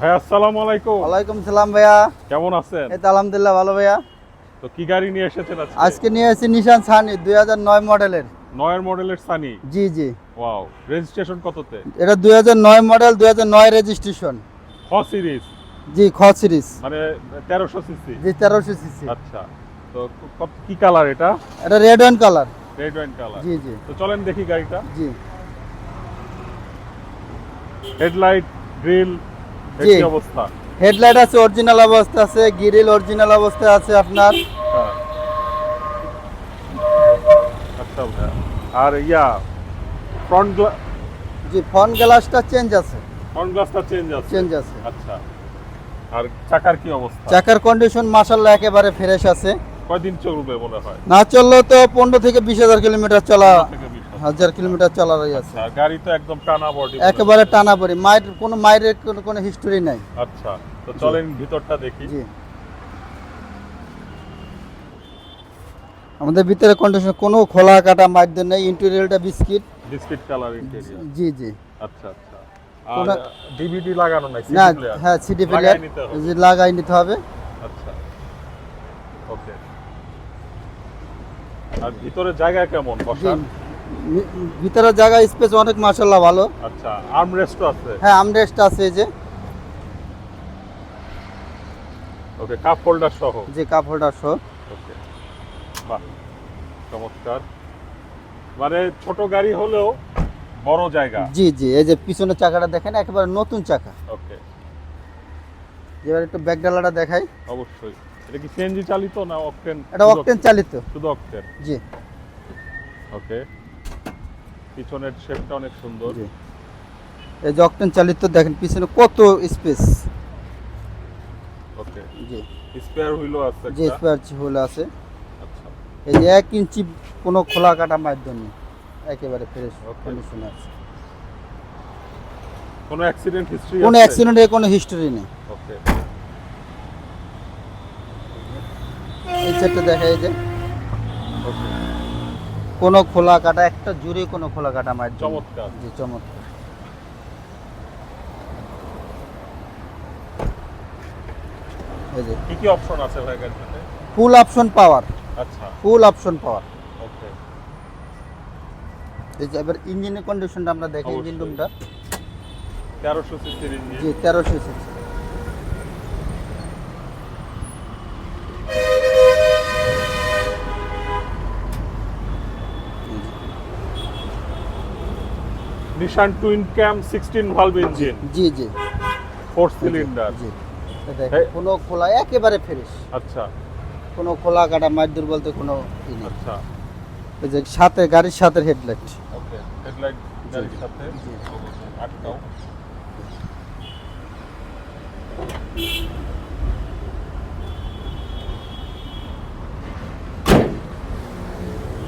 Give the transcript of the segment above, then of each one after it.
ভাই আসসালামু আলাইকুম। ওয়ালাইকুম সালাম ভাইয়া। কেমন আছেন? এই তো আলহামদুলিল্লাহ ভালো ভাইয়া। তো কি গাড়ি নিয়ে এসেছেন আজকে? আজকে নিয়ে এসেছি নিশান সানি দুই হাজার নয় মডেলের। নয়ের মডেলের সানি জি জি। ওয়াও রেজিস্ট্রেশন কততে? এটা দুই হাজার নয় মডেল দুই হাজার নয় রেজিস্ট্রেশন খ সিরিজ জি খ সিরিজ মানে তেরোশো সিসি জি তেরোশো সিসি আচ্ছা তো কি কালার এটা? এটা red one colour red wine colour জি জি। তো চলেন দেখি গাড়িটা। জি। হেডলাইট গ্রিল জি। অবস্থা। হেডলাইট আছে অরিজিনাল অবস্থা আছে গ্রিল অরিজিনাল অবস্থা আছে আপনার। হ্যাঁ। আচ্ছা আর ইয়া ফ্রন্ট গ্লাস জি ফ্রন্ট গ্লাসটা চেঞ্জ আছে। ফ্রন্ট গ্লাসটা চেঞ্জ আছে? চেঞ্জ আছে। আচ্ছা। আর চাকার কি অবস্থা? চাকার কন্ডিশন মাসাল্লাহ একেবারে ফ্রেশ আছে। কয়দিন চলবে মনে হয়? না চললেও তো পনেরো থেকে বিশ হাজার কিলোমিটার চলা হাজার। কিলোমিটার চলার আছে। আচ্ছা গাড়ি তো একদম টানা বডি একেবারে টানা বডি মায়ের কোনো মায়ের কোনো কোনো হিস্টোরি নাই। আচ্ছা তো চলেন ভিতরটা দেখি। জি। আমাদের ভিতরে কন্ডিশন কোনো খোলা কাটা মাধ্যম নেই। ইন্টেরিয়রটা বিস্কিট বিস্কিট কালার ইন্টেরিয়র জি জি আচ্ছা আচ্ছা। আর ডিভিডি লাগানো নাই না হ্যাঁ সিডি প্লেয়ার নিতে হবে। জি লাগাই নিতে হবে। আচ্ছা। ওকে। আর ভিতরে জায়গা কেমন বসার? মি- ভিতরে জায়গা স্পেস অনেক মাসাল্লাহ ভালো। আচ্ছা আর্ম রেস্টও আছে? হ্যাঁ আমরেস্ট আছে এই যে। ওকে কাপ হোল্ডার সহ? যে কাপ হোল্ডার সহ। ওকে বাহ চমৎকার। মানে ছোট গাড়ি হলেও বড় জায়গা। জি জি এই যে পিছনের চাকাটা দেখেন একেবারে নতুন চাকা। ওকে এবার একটু ব্যাক ডালাটা দেখাই। অবশ্যই। এটা কি সিএনজি চালিত না অকটেন এটা অকটেন চালিত। শুধু অকটেন জি। ওকে পিছনের শেপটা অনেক সুন্দর। জি। এই যে অকটেন চালিত দেখেন পিছনে কত স্পেস ওকে জি। স্পেয়ার হুইলও আছে একটা। স্পেয়ার হলে আছে। আচ্ছা। এই যে এক ইঞ্চি কোনো খোলা কাটা মাধ্যম নেই একেবারে ফ্রেশ. কন্ডিশনে আছে। কোনো অ্যাক্সিডেন্ট হিস্ট্রি কোনো অ্যাক্সিডেন্টের কোনো হিস্টোরি নেই। ওকে এই সেটটা দেখা এই যে। ওকে কোনো খোলা কাটা একটা জুড়ে কোনো খোলা কাটা নেই। চমৎকার। জি চমৎকার। এই যে। কি কি অপশন আছে ভাই গাড়িতে ফুল অপশন পাওয়ার আচ্ছা। ফুল অপশন পাওয়ার ওকে এই যে এবার ইঞ্জিনের কন্ডিশনটা আমরা দেখি ইঞ্জিন রুমটা তেরোশো সিসির জি তেরোশো C C. Nissan twin cam sixteen valve engine জি জি। ফোর সিলিন্ডার জি দেখেন, কোনো খোলা একেবারে ফ্রেশ আচ্ছা। কোনো খোলা কাটা মাইদুর বলতে কোনো। আচ্ছা। এই যে সাথে গাড়ির সাথে হেডলাইট ওকে হেডলাইট গাড়ির সাথে। জি। আটকাও।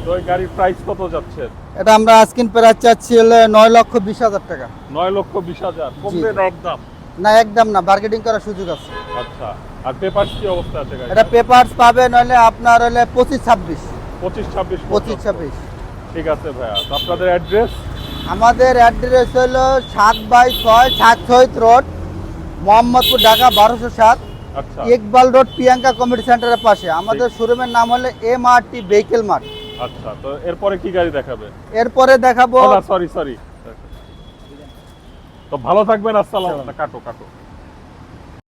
তো এই গাড়ির প্রাইস কত যাচ্ছে? এটা আমরা আজকিন প্রাইস চাচ্ছি হলে নয় লক্ষ বিশ হাজার টাকা। নয় লক্ষ বিশ হাজার। কমবে না একদম? না একদম না বার্গেটিং করার সুযোগ আছে। আচ্ছা আর কি অবস্থা আছে গাড়ি এটা পেপারস পাবেন হলে আপনার হলে পঁচিশ ছাব্বিশ। পঁচিশ ছাব্বিশ পঁচিশ ছাব্বিশ। ঠিক আছে ভাইয়া তো আপনাদের অ্যাড্রেস আমাদের অ্যাড্রেস হলো সাত বাই ছয় সাত ছয় রোড মোহাম্মদপুর ঢাকা বারোশো সাত আচ্ছা। ইকবাল রোড প্রিয়াঙ্কা কমিটি সেন্টারের পাশে। আমাদের শোরুমের নাম হলো M R T vehicle mart. আচ্ছা তো এরপরে কি গাড়ি দেখাবে? এরপরে দেখাবো সরি সরি তো ভালো থাকবেন আসসালাম। কাটো কাটো।